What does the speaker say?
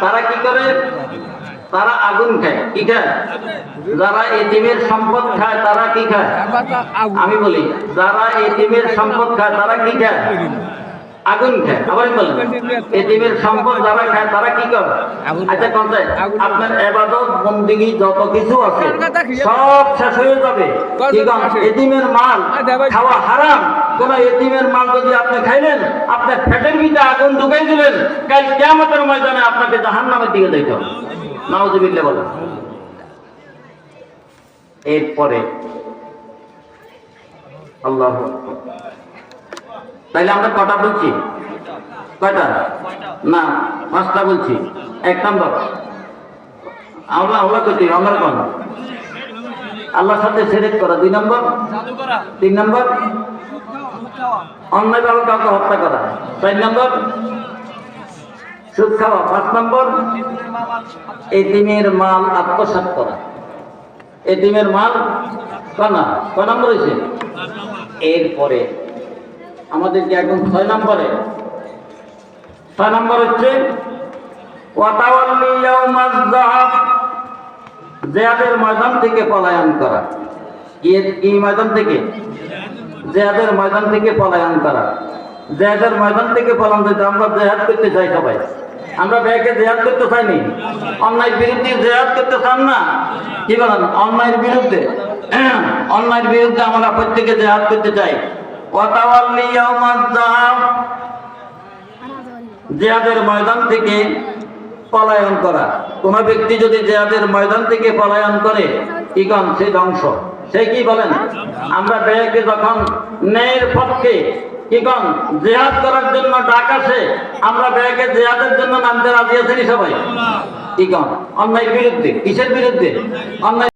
তারা কি করে? তারা আগুন খায়। কি খায়? যারা এটিমের সম্পদ খায় তারা কি খায়? আমি বলি যারা এটিমের সম্পদ খায় তারা কি খায়? আগুন খায় আবার বলেন এটিমের সম্পদ যারা খায় তারা কি করে? আচ্ছা খায়। আপনার এবাদত বন্দিগি যত কিছু আছে? সব শেষ হয়ে যাবে? এতিমের মাল খাওয়া হারাম। কোন এতিমের মাল যদি আপনি খাইলেন আপনার পেটের ভিতরে আগুন ঢুকাই দিলেন কাল কিয়ামতের ময়দানে আপনাকে জাহান্নামের দিকে দেখো নাউজুবিল্লাহ বলেন। এরপরে আল্লাহ তাইলে আমরা কটা বলছি? কয়টা? না পাঁচটা বলছি। এক নম্বর। আমরা আমরা করছি আমরা কোন আল্লাহর সাথে সেরেক করা। দুই নম্বর? তিন নম্বর? অন্যায়ভাবে কাউকে হত্যা করা। চার নম্বর? সুদ খাওয়া। পাঁচ নম্বর? এতিমের মাল আত্মসাৎ করা। এতিমের মাল কনা। ক নম্বর হয়েছে এরপরে আমাদের কি এখন ছয় নম্বরে। ছয় নম্বর হচ্ছে জেহাদের ময়দান থেকে পলায়ন করা। কি ময়দান থেকে? জেহাদের ময়দান থেকে পলায়ন করা। জেহাদের ময়দান থেকে পলায়ন করতে আমরা জেহাদ করতে চাই সবাই। আমরা ব্যাগে জেহাদ করতে চাইনি। অন্যায়ের বিরুদ্ধে জেহাদ করতে চান না। কি বলেন? অন্যায়ের বিরুদ্ধে। অন্যায়ের বিরুদ্ধে আমরা প্রত্যেকে জেহাদ করতে চাই। ওয়াতাওয়াল্লি ময়দান থেকে পলায়ন করা। কোন ব্যক্তি যদি জেহাদের ময়দান থেকে পলায়ন করে, কি সে ধ্বংস। সে কি বলেন? আমরা ব্যয়কে যখন ন্যায়ের পক্ষে, কি জেহাদ করার জন্য ডাক আসে, আমরা ব্যয়কে জেহাদের জন্য নামতে রাজি আছেনি সবাই? অন্যায়ের বিরুদ্ধে, কিসের বিরুদ্ধে? অন্যায়